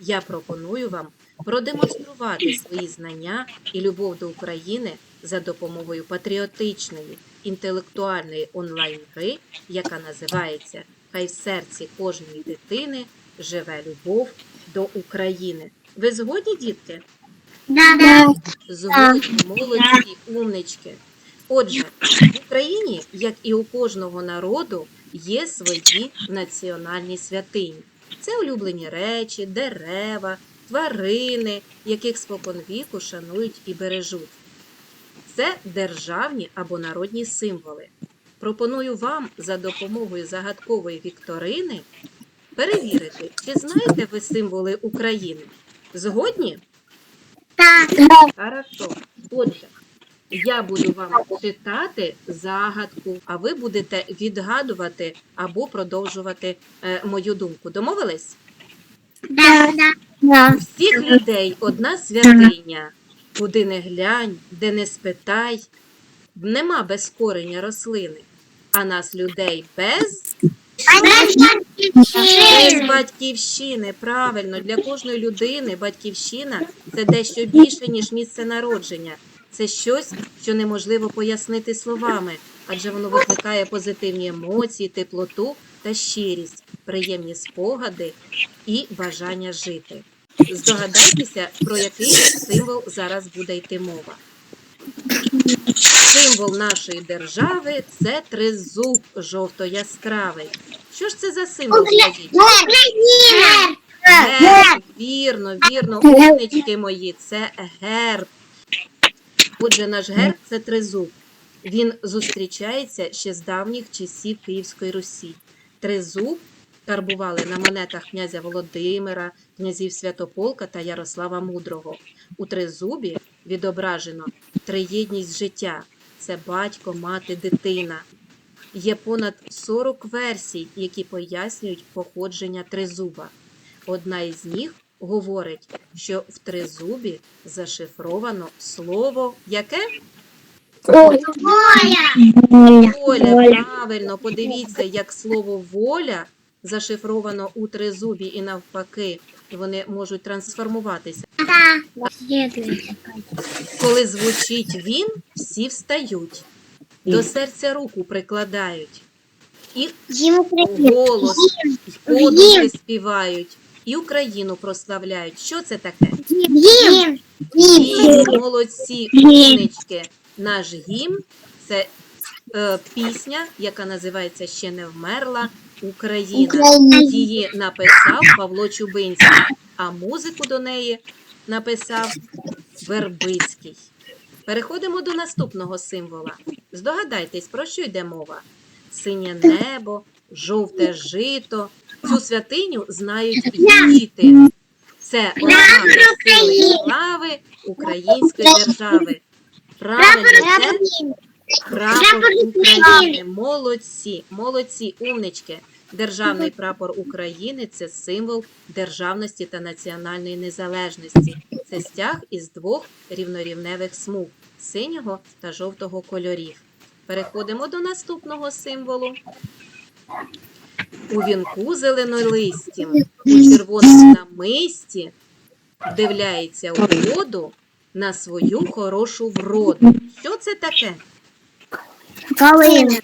я пропоную вам продемонструвати свої знання і любов до України за допомогою патріотичної інтелектуальної онлайн-гри, яка називається Хай в серці кожної дитини живе любов до України. Ви згодні, дітки? Да. Згодні, молодці, умнички. Отже, в Україні, як і у кожного народу, є свої національні святині. Це улюблені речі, дерева, тварини, яких споконвіку шанують і бережуть. Це державні або народні символи. Пропоную вам за допомогою загадкової вікторини перевірити, чи знаєте ви символи України. Згодні? Так. Хорошо. Отже, я буду вам читати загадку, а ви будете відгадувати або продовжувати е, мою думку. Домовились? Да. Да. У всіх людей одна святиня. Куди не глянь, де не спитай, нема без кореня рослини, а нас людей без Без батьківщини, правильно, для кожної людини батьківщина це дещо більше, ніж місце народження. Це щось, що неможливо пояснити словами, адже воно викликає позитивні емоції, теплоту та щирість, приємні спогади і бажання жити. Здогадайтеся, про який символ зараз буде йти мова. Символ нашої держави це тризуб жовто-яскравий. Що ж це за символ. Україна. Герб, вірно, вірно, умнички мої, це герб. Отже, наш герб це тризуб. Він зустрічається ще з давніх часів Київської Русі. Тризуб карбували на монетах князя Володимира, князів Святополка та Ярослава Мудрого. У тризубі відображено триєдність життя це батько, мати, дитина. Є понад 40 версій, які пояснюють походження тризуба. Одна із них говорить, що в тризубі зашифровано слово яке? Оля. Воля. Правильно, подивіться, як слово воля зашифровано у тризубі і навпаки, і вони можуть трансформуватися. Коли звучить він, всі встають, до серця руку прикладають, і голос, і подумки співають, і Україну прославляють. Що це таке? Гимн. Гімн, молодці, умнички. Наш гімн це е, пісня, яка називається Ще не вмерла Україна. Україна. Її написав Павло Чубинський, а музику до неї написав Вербицький. Переходимо до наступного символа. Здогадайтесь, про що йде мова? Синє небо, жовте жито. Цю святиню знають діти. Це ознака сили слави української держави. Правильно, це прапор. України. Молодці, молодці, умнички. Державний прапор України це символ державності та національної незалежності. Це стяг із двох рівнорівневих смуг синього та жовтого кольорів. Переходимо до наступного символу. У вінку зеленолистім, у червоному намисті вдивляється у воду на свою хорошу вроду. Що це таке? Калина.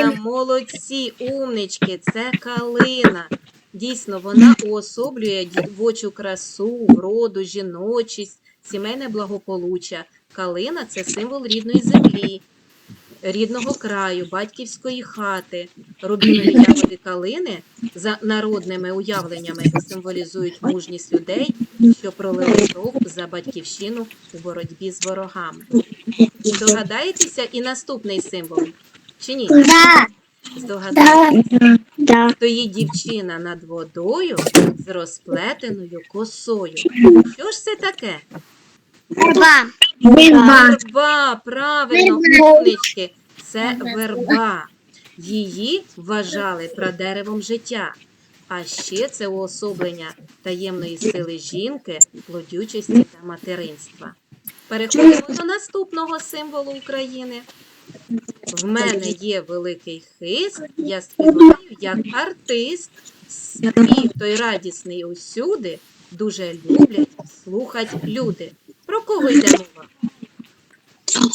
Та молодці, умнички, це калина. Дійсно, вона уособлює дівочу красу, вроду, жіночість, сімейне благополуччя. Калина це символ рідної землі, рідного краю, батьківської хати. Рубінові ягоди калини за народними уявленнями символізують мужність людей, що пролили кров за батьківщину у боротьбі з ворогами. Здогадаєтеся і наступний символ? Чи ні? Да. Здогадаєтеся? Да. Стоїть дівчина над водою з розплетеною косою. Що ж це таке? Два. Верба, правильно, Верба. умнички. Це верба. Її вважали прадеревом життя. А ще це уособлення таємної сили жінки, плодючості та материнства. Переходимо до наступного символу України. В мене є великий хист, я співаю як артист. Спів той радісний усюди, дуже люблять слухать люди. Про кого йде мова?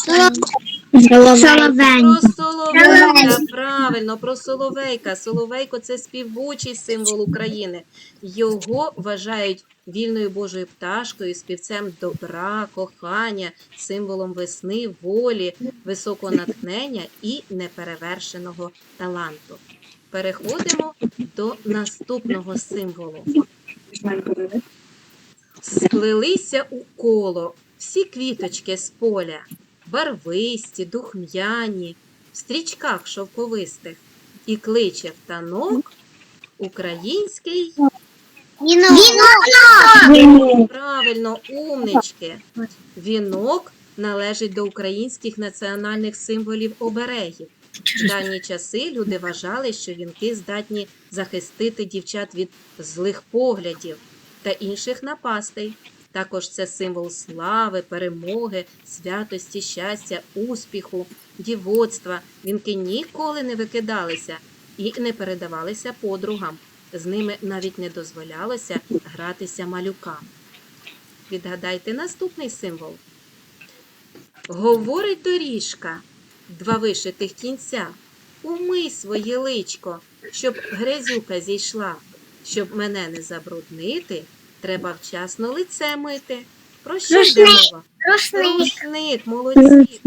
Соловень. Про Соловейка, правильно, про Соловейка. Соловейко це співучий символ України. Його вважають вільною Божою пташкою, співцем добра, кохання, символом весни, волі, високого натхнення і неперевершеного таланту. Переходимо до наступного символу. Сплелися у коло всі квіточки з поля, барвисті, духм'яні, в стрічках шовковистих, і кличе в танок український, правильно, умнички. Вінок належить до українських національних символів оберегів. В давні часи люди вважали, що вінки здатні захистити дівчат від злих поглядів та інших напастей. Також це символ слави, перемоги, святості, щастя, успіху, дівоцтва. Вінки ніколи не викидалися і не передавалися подругам. З ними навіть не дозволялося гратися малюкам. Відгадайте наступний символ. Говорить доріжка, два вишитих кінця. Умий своє личко, щоб грязюка зійшла, щоб мене не забруднити, треба вчасно лице мити. Про що йде мова? Рушник. Рушник, молодці.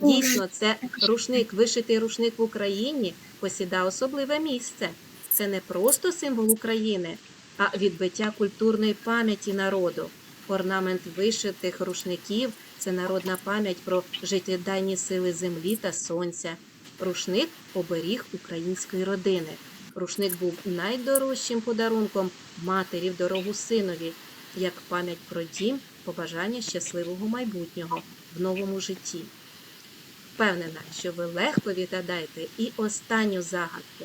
Дійсно, це рушник, вишитий рушник в Україні посідає особливе місце. Це не просто символ України, а відбиття культурної пам'яті народу. Орнамент вишитих рушників це народна пам'ять про життєдайні сили землі та сонця. Рушник оберіг української родини. Рушник був найдорожчим подарунком матері в дорогу синові, як пам'ять про дім, побажання щасливого майбутнього в новому житті. Впевнена, що ви легко відгадаєте і останню загадку.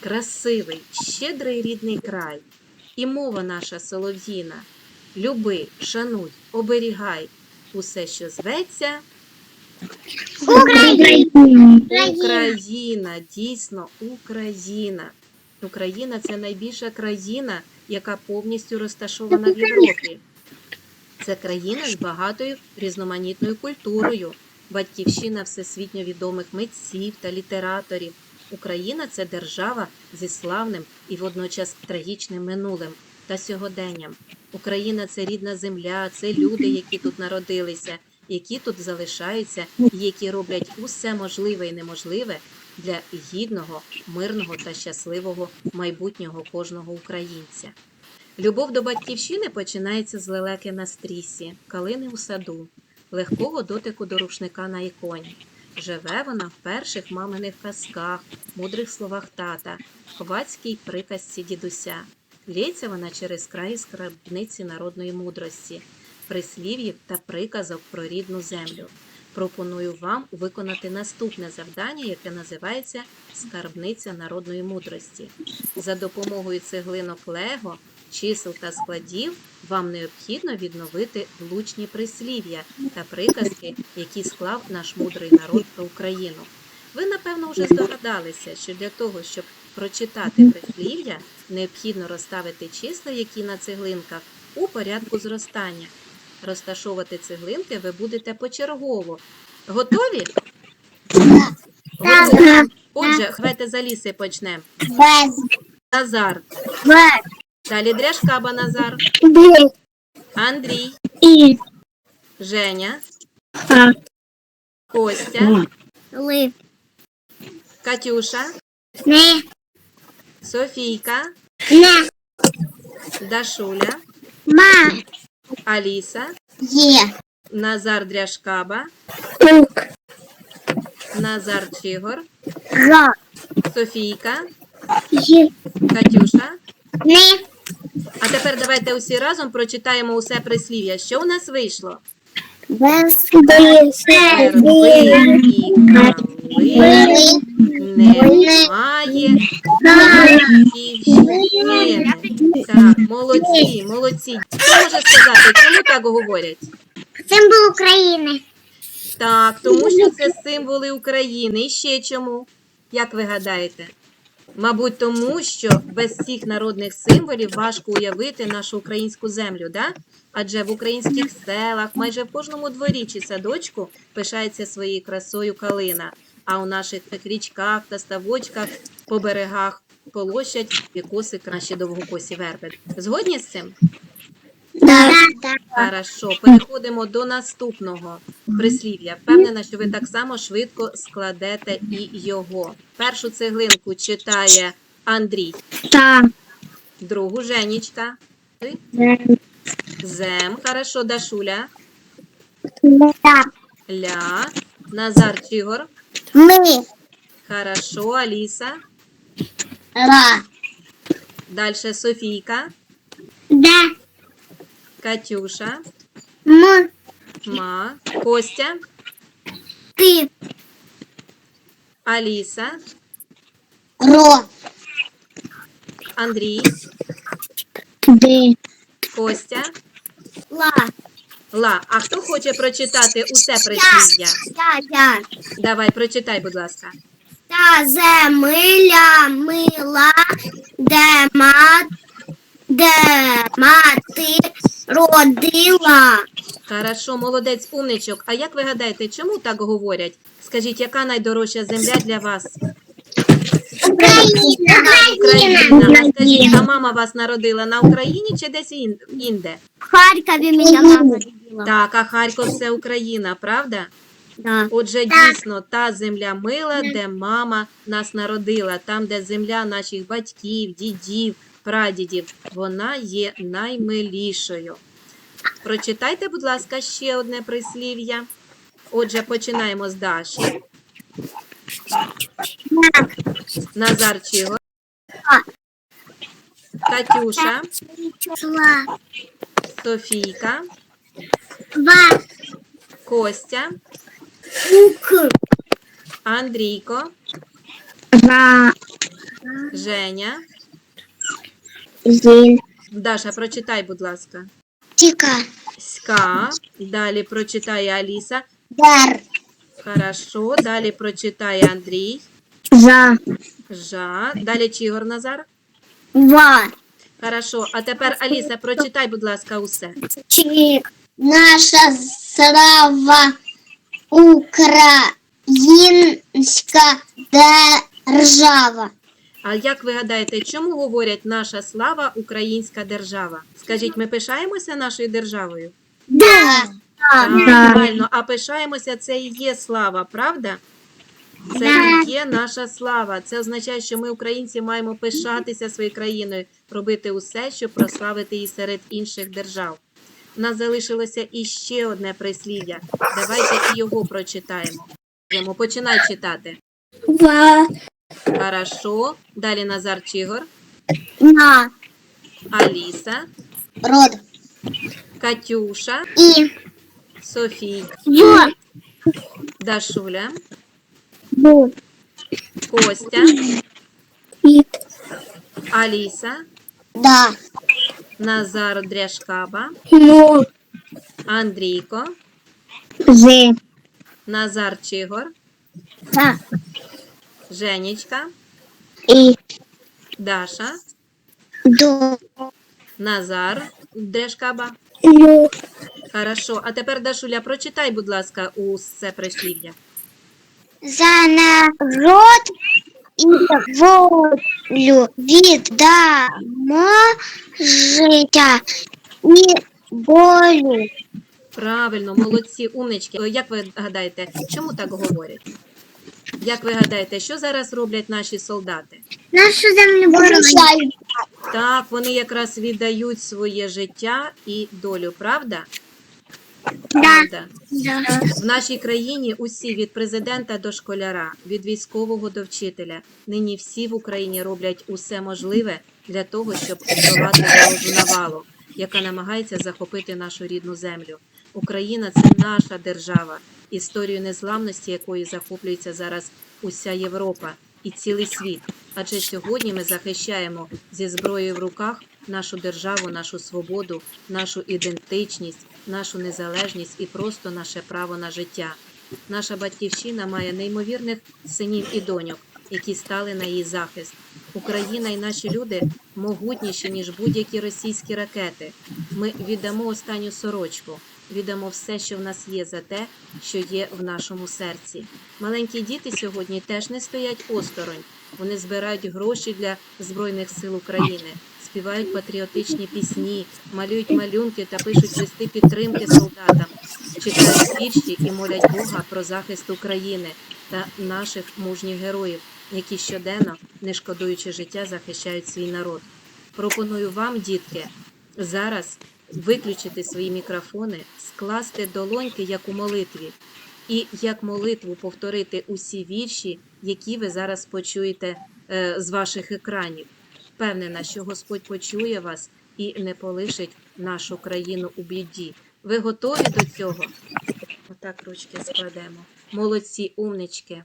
Красивий, щедрий рідний край, і мова наша солов'їна. Люби, шануй, оберігай усе, що зветься Україна, дійсно Україна. Україна це найбільша країна, яка повністю розташована в Європі. Це країна з багатою різноманітною культурою, батьківщина всесвітньо відомих митців та літераторів. Україна це держава зі славним і водночас трагічним минулим та сьогоденням. Україна це рідна земля, це люди, які тут народилися, які тут залишаються, які роблять усе можливе і неможливе для гідного, мирного та щасливого майбутнього кожного українця. Любов до батьківщини починається з лелеки на стрісі, калини у саду, легкого дотику до рушника на іконі. Живе вона в перших маминих казках, мудрих словах тата, ховацькій приказці дідуся. Лється вона через краї скрабниці народної мудрості, прислів'їв та приказок про рідну землю. Пропоную вам виконати наступне завдання, яке називається Скарбниця народної мудрості. За допомогою цеглинок Лего, чисел та складів вам необхідно відновити влучні прислів'я та приказки, які склав наш мудрий народ про Україну. Ви, напевно, вже здогадалися, що для того, щоб прочитати прислів'я, необхідно розставити числа, які на цеглинках, у порядку зростання. Розташовувати цеглинки ви будете почергово. Готові? Готові. Отже, давайте за ліси почнемо. Назар. Далі Дряшкаба Назар. Андрій. Женя. Костя. Катюша. Не. Софійка. Не. Дашуля. Ма. Аліса. Є. Назар Дряшкаба. Тук. Назар Чигор. Га. Софійка. Є. Катюша. Не. А тепер давайте усі разом прочитаємо усе прислів'я. Що у нас вийшло? Немає. Так, молодці, молодці. Хто може сказати, чому так говорять? Символ України. Так, тому що це символи України. І ще чому? Як ви гадаєте? Мабуть, тому що без цих народних символів важко уявити нашу українську землю, да? Адже в українських селах, майже в кожному дворі чи садочку пишається своєю красою калина. А у наших річках та ставочках по берегах полощать пікоси наші довгокосі верби. Згодні з цим? Да. Хорошо, переходимо до наступного прислів'я. Впевнена, що ви так само швидко складете і його. Першу цеглинку читає Андрій, Та. другу Женічка. Ти? Зем. Хорошо, Дашуля. Да. Ля. Назар Чигор. Ми. Хорошо, Аліса. Ра. Дальше Софійка. Да. Катюша. М. Ма. Костя. Ти. Аліса. Ро. Андрій. Ди. Костя. Ла. Ла. А хто хоче прочитати усе прислів'я? Я. Я. Давай, прочитай, будь ласка. Та земля мила, де мат, де мати родила. Хорошо, молодець, умничок. А як ви гадаєте, чому так говорять? Скажіть, яка найдорожча земля для вас? Україна. Україна. Скажіть, а мама вас народила на Україні чи десь ін- інде? В Харкові мене мама родила. Так, а Харків це Україна, правда? Да. Отже, дійсно, та земля мила, де мама нас народила, там, де земля наших батьків, дідів, прадідів, вона є наймилішою. Прочитайте, будь ласка, ще одне прислів'я. Отже, починаємо з Даші. Назар Чигор. Катюша, Числа. Софійка, Два. Костя, Ук. Андрійко, Ра. Женя. Зін. Даша, прочитай, будь ласка. Тіка. Ска. Далі прочитає Аліса. Дар. Хорошо. Далі прочитає Андрій. За. Жа. Далі Чігор Назар. Ва. Хорошо. А тепер Аліса, прочитай, будь ласка, усе. Чи наша слава українська держава. А як ви гадаєте, чому говорять наша слава українська держава? Скажіть, ми пишаємося нашою державою? Да. Так, правильно. А пишаємося, це і є слава, правда? Це і є наша слава. Це означає, що ми, українці, маємо пишатися своєю країною, робити усе, щоб прославити її серед інших держав. У нас залишилося іще одне прислів'я. Давайте і його прочитаємо. Починай читати. Ва. Хорошо. Далі Назар Чигор, На. Аліса, Род. Катюша, І. Софійка. Дашуля, Бу. Костя, І. Аліса, Да. Назар Дряшкаба, Ну. Андрійко, Зи. Назар Чигор, Та. Женечка, І. Даша, До. Назар Дряшкаба. Хорошо. А тепер, Дашуля, прочитай, будь ласка, усе прислів'я. За народ і волю віддамо життя і долю. Правильно, молодці, умнички. Як ви гадаєте, чому так говорять? Як ви гадаєте, що зараз роблять наші солдати? Нашу землю боронять. Так, вони якраз віддають своє життя і долю, правда? Правда. В нашій країні усі від президента до школяра, від військового до вчителя. Нині всі в Україні роблять усе можливе для того, щоб здолати ворожу навалу, яка намагається захопити нашу рідну землю. Україна це наша держава, історію незламності якої захоплюється зараз уся Європа і цілий світ. Адже сьогодні ми захищаємо зі зброєю в руках нашу державу, нашу свободу, нашу ідентичність, нашу незалежність і просто наше право на життя. Наша батьківщина має неймовірних синів і доньок, які стали на її захист. Україна і наші люди могутніші, ніж будь-які російські ракети. Ми віддамо останню сорочку, віддамо все, що в нас є, за те, що є в нашому серці. Маленькі діти сьогодні теж не стоять осторонь. Вони збирають гроші для Збройних сил України, співають патріотичні пісні, малюють малюнки та пишуть листи підтримки солдатам, читають вірші і молять Бога про захист України та наших мужніх героїв, які щоденно, не шкодуючи життя, захищають свій народ. Пропоную вам, дітки, зараз виключити свої мікрофони, скласти долоньки, як у молитві, і як молитву повторити усі вірші, які ви зараз почуєте е, з ваших екранів. Впевнена, що Господь почує вас і не полишить нашу країну у біді. Ви готові до цього? Отак ручки складемо. Молодці, умнички.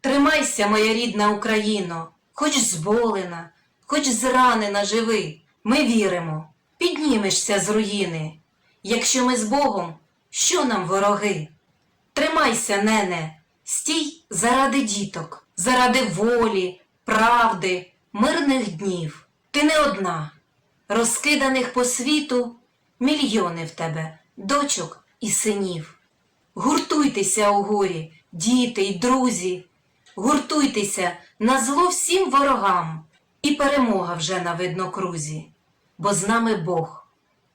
Тримайся, моя рідна Україно, хоч зболена, хоч зранена живи, ми віримо, піднімешся з руїни. Якщо ми з Богом, що нам вороги? Тримайся, нене, стій заради діток, заради волі, правди, мирних днів. Ти не одна. Розкиданих по світу мільйони в тебе, дочок і синів. Гуртуйтеся у горі, діти й друзі, гуртуйтеся на зло всім ворогам, і перемога вже на виднокрузі, бо з нами Бог,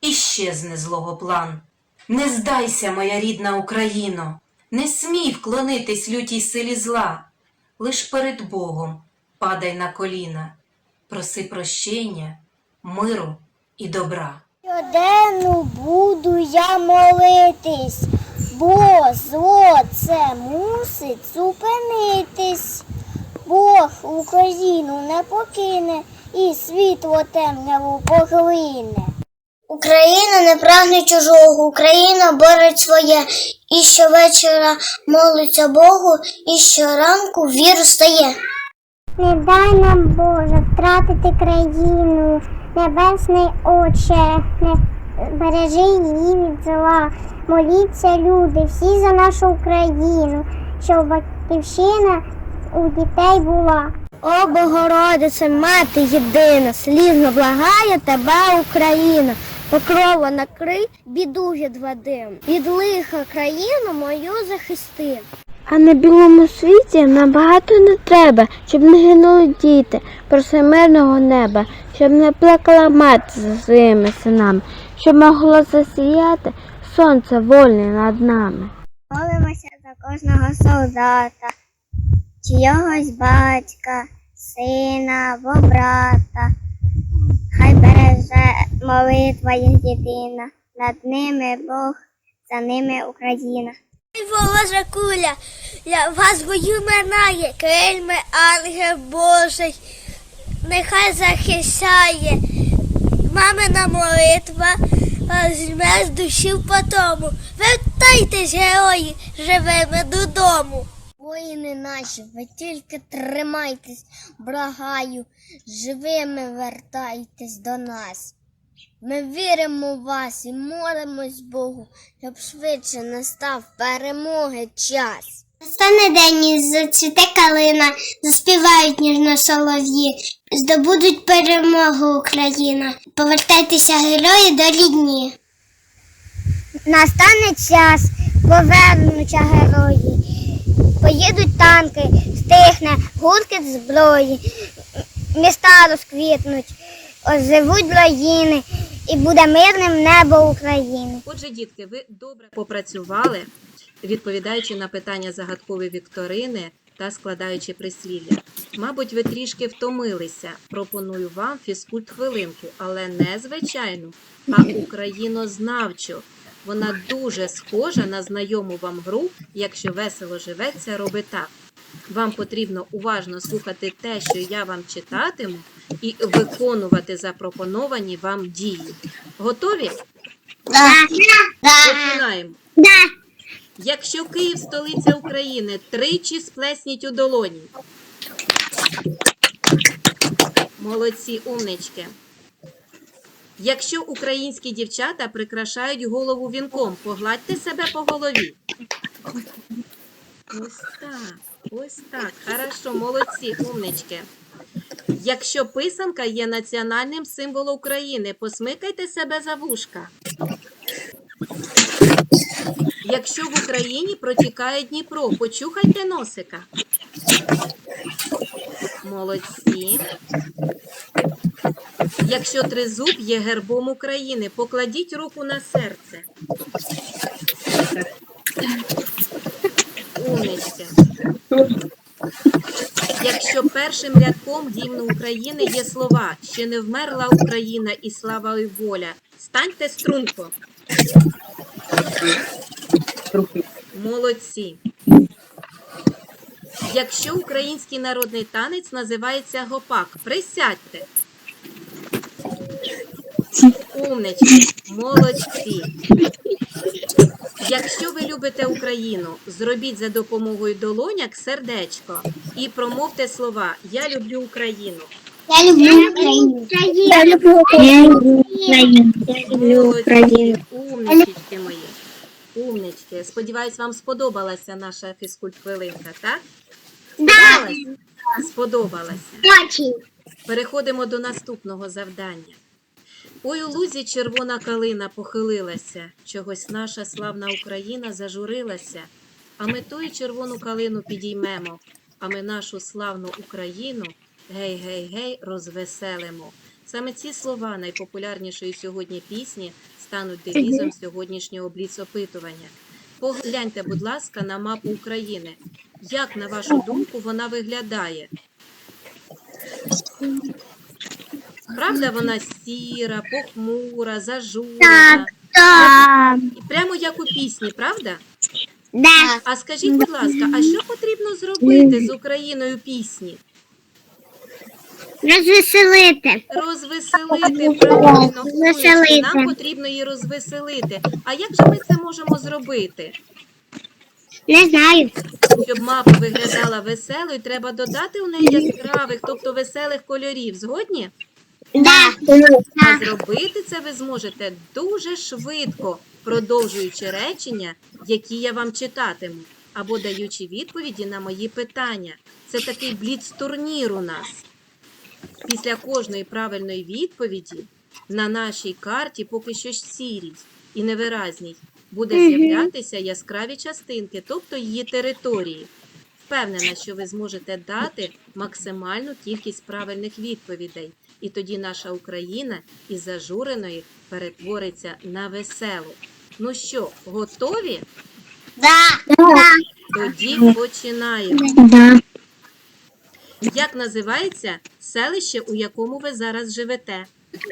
і щезне злого план. Не здайся, моя рідна Україно, не смій вклонитись лютій силі зла, лиш перед Богом падай на коліна, проси прощення, миру і добра. Щоденно буду я молитись, бо зло це мусить зупинитись. Бог Україну не покине і світло темряву поглине. Україна не прагне чужого, Україна борець своє, і щовечора молиться Богу, і щоранку віру стає. Не дай нам, Боже, втратити країну, небесний Отче, не бережи її від зла. Моліться, люди, всі за нашу Україну, щоб батьківщина у дітей була. О, Богородице, мати єдина, слізно благає тебе, Україна. Покрова накрий, біду відведи, від лиха країну мою захисти. А на білому світі нам багато не треба, щоб не гинули діти, проси мирного неба, щоб не плакала мати за своїми синами, щоб могло засіяти сонце вольне над нами. Молимося за кожного солдата, чийогось батька, сина або брата. Хай береже молитва їх єдина, над ними Бог, за ними Україна. Ворожа куля, вас бою минає, крильми ангел Божий, нехай захищає. Мамина молитва зме з душі в потому. Вертайтесь, герої, живими додому. Воїни наші, ви тільки тримайтесь, благаю, живими вертайтесь до нас. Ми віримо в вас і молимось Богу, щоб швидше настав перемоги час. Настане день і зацвіте калина, заспівають ніжно солов'ї, здобудуть перемогу Україна. Повертайтеся герої до рідні. Настане час, повернуться герої. Поїдуть танки, стихне гуркіт зброї, міста розквітнуть, оживуть руїни, і буде мирним небо України. Отже, дітки, ви добре попрацювали, відповідаючи на питання загадкової вікторини та складаючи прислів'я. Мабуть, ви трішки втомилися. Пропоную вам фізкульт хвилинку, але не звичайну, а українознавчу. Вона дуже схожа на знайому вам гру, якщо весело живеться, роби так. Вам потрібно уважно слухати те, що я вам читатиму, і виконувати запропоновані вам дії. Готові? Да. Починаємо. Да. Якщо Київ столиця України, тричі сплесніть у долоні. Молодці, умнички. Якщо українські дівчата прикрашають голову вінком, погладьте себе по голові. Ось так, ось так. Хорошо, молодці, умнички. Якщо писанка є національним символом України, посмикайте себе за вушка. Якщо в Україні протікає Дніпро, почухайте носика. Молодці. Якщо тризуб є гербом України, покладіть руку на серце. Умнички. Якщо першим рядком гімну України є слова Ще не вмерла Україна і слава і воля. Станьте струнко. Молодці. Якщо український народний танець називається гопак, присядьте. Умнички, молодці. Якщо ви любите Україну, зробіть за допомогою долоняк сердечко і промовте слова Я люблю Україну. Я люблю Україну. Я люблю Україну. Я люблю Молодці, умнички мої. Умнички. Сподіваюсь, вам сподобалася наша фізкульт-хвилинка, так? Сподобалася? Сподобалася. Очень. Переходимо до наступного завдання. Ой, у лузі червона калина похилилася, чогось наша славна Україна зажурилася, а ми тую червону калину підіймемо, а ми нашу славну Україну гей, гей, гей, розвеселимо. Саме ці слова найпопулярнішої сьогодні пісні стануть девізом сьогоднішнього бліцопитування. Погляньте, будь ласка, на мапу України. Як, на вашу думку, вона виглядає? Правда, вона сіра, похмура, зажурена. Так. І Прямо як у пісні, правда? Да. А скажіть, будь ласка, а що потрібно зробити з Україною пісні? Розвеселити. Розвеселити правильно. Розвеселити. Нам потрібно її розвеселити. А як же ми це можемо зробити? Не знаю. Щоб мапа виглядала веселою, треба додати у неї яскравих, тобто веселих кольорів. Згодні? Да. А зробити це ви зможете дуже швидко, продовжуючи речення, які я вам читатиму, або даючи відповіді на мої питання. Це такий бліц-турнір у нас. Після кожної правильної відповіді на нашій карті поки що сірість і невиразність буде з'являтися яскраві частинки, тобто її території. Впевнена, що ви зможете дати максимальну кількість правильних відповідей, і тоді наша Україна із зажуреної перетвориться на веселу. Ну що, готові? Да. Тоді починаємо. Да. Як називається селище, у якому ви зараз живете?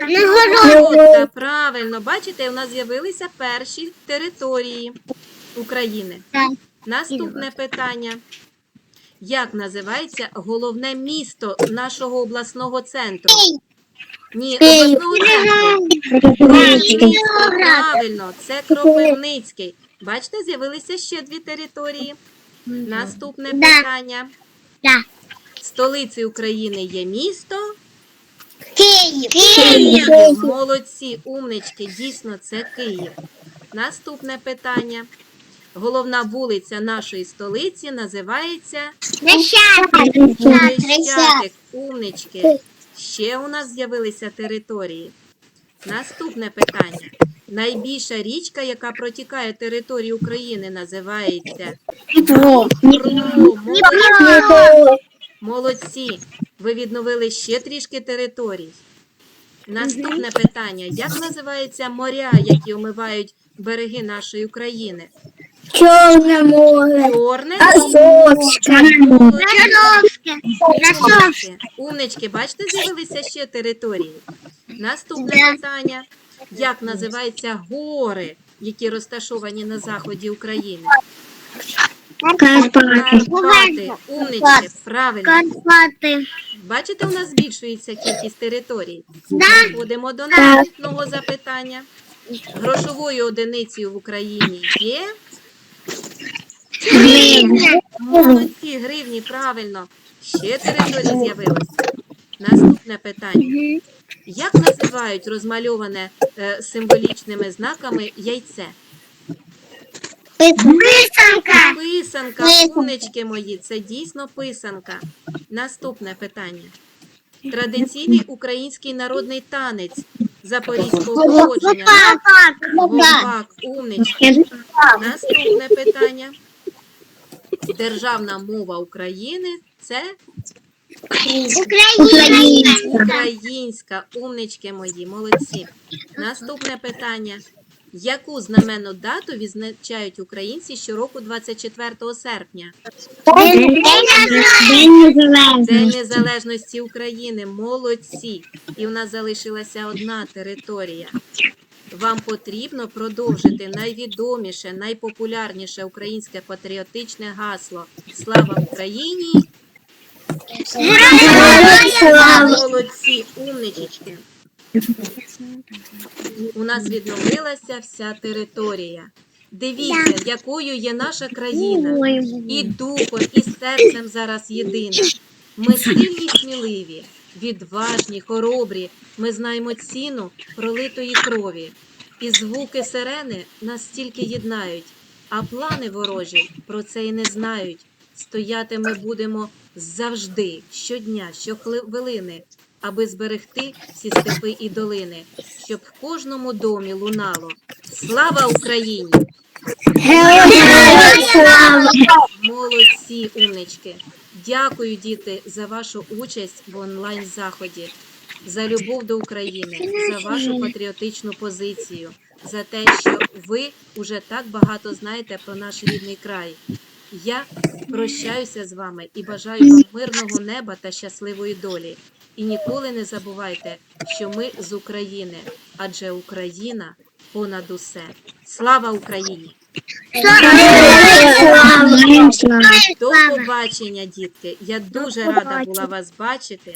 Нагород. Правильно, бачите, у нас з'явилися перші території України. Наступне питання. Як називається головне місто нашого обласного центру? Ні, обласного центру. Правильно, це Кропивницький. Бачите, з'явилися ще дві території. Наступне питання. Да. Столицею України є місто. Київ. Київ. Молодці, умнички, дійсно, це Київ. Наступне питання. Головна вулиця нашої столиці називається Хрещатик. Хрещатик. Умнички. Ще у нас з'явилися території. Наступне питання. Найбільша річка, яка протікає територію України, називається Дніпро. Молодці. Молодці. Ви відновили ще трішки територій. Наступне питання. Як називаються моря, які омивають береги нашої України? Чорне море. Чорне Азовське. Умнички. Умнички, бачите, з'явилися ще території. Наступне питання. Як називаються гори, які розташовані на заході України? Карпати. Умнички, правильно. Карпати. Бачите, у нас збільшується кількість територій. Да. Переходимо до наступного запитання. Грошовою одиницею в Україні є молодці, гривні, правильно. Ще території з'явилися. Наступне питання. Як називають розмальоване е, символічними знаками яйце? Писанка. Писанка, умнички мої, це дійсно писанка. Наступне питання. Традиційний український народний танець запорізького походження. Гопак, умнички. Наступне питання. Державна мова України це Україна. українська. Умнички мої, молодці. Наступне питання. Яку знаменну дату відзначають українці щороку 24 серпня? День Незалежності України. Молодці. І в нас залишилася одна територія. Вам потрібно продовжити найвідоміше, найпопулярніше українське патріотичне гасло Слава Україні! Молодці, умничечки. У нас відновилася вся територія. Дивіться, якою є наша країна. І духом, і серцем зараз єдина. Ми сильні сміливі, відважні, хоробрі. Ми знаємо ціну пролитої крові. І звуки сирени нас стільки єднають, а плани ворожі про це й не знають. Стояти ми будемо завжди, щодня, щохвилини, аби зберегти ці степи і долини, щоб в кожному домі лунало. Слава Україні! Молодці, умнички. Дякую, діти, за вашу участь в онлайн заході, за любов до України, за вашу патріотичну позицію, за те, що ви уже так багато знаєте про наш рідний край. Я прощаюся з вами і бажаю вам мирного неба та щасливої долі. І ніколи не забувайте, що ми з України, адже Україна понад усе. Слава Україні! До побачення, дітки. Я дуже рада була вас бачити.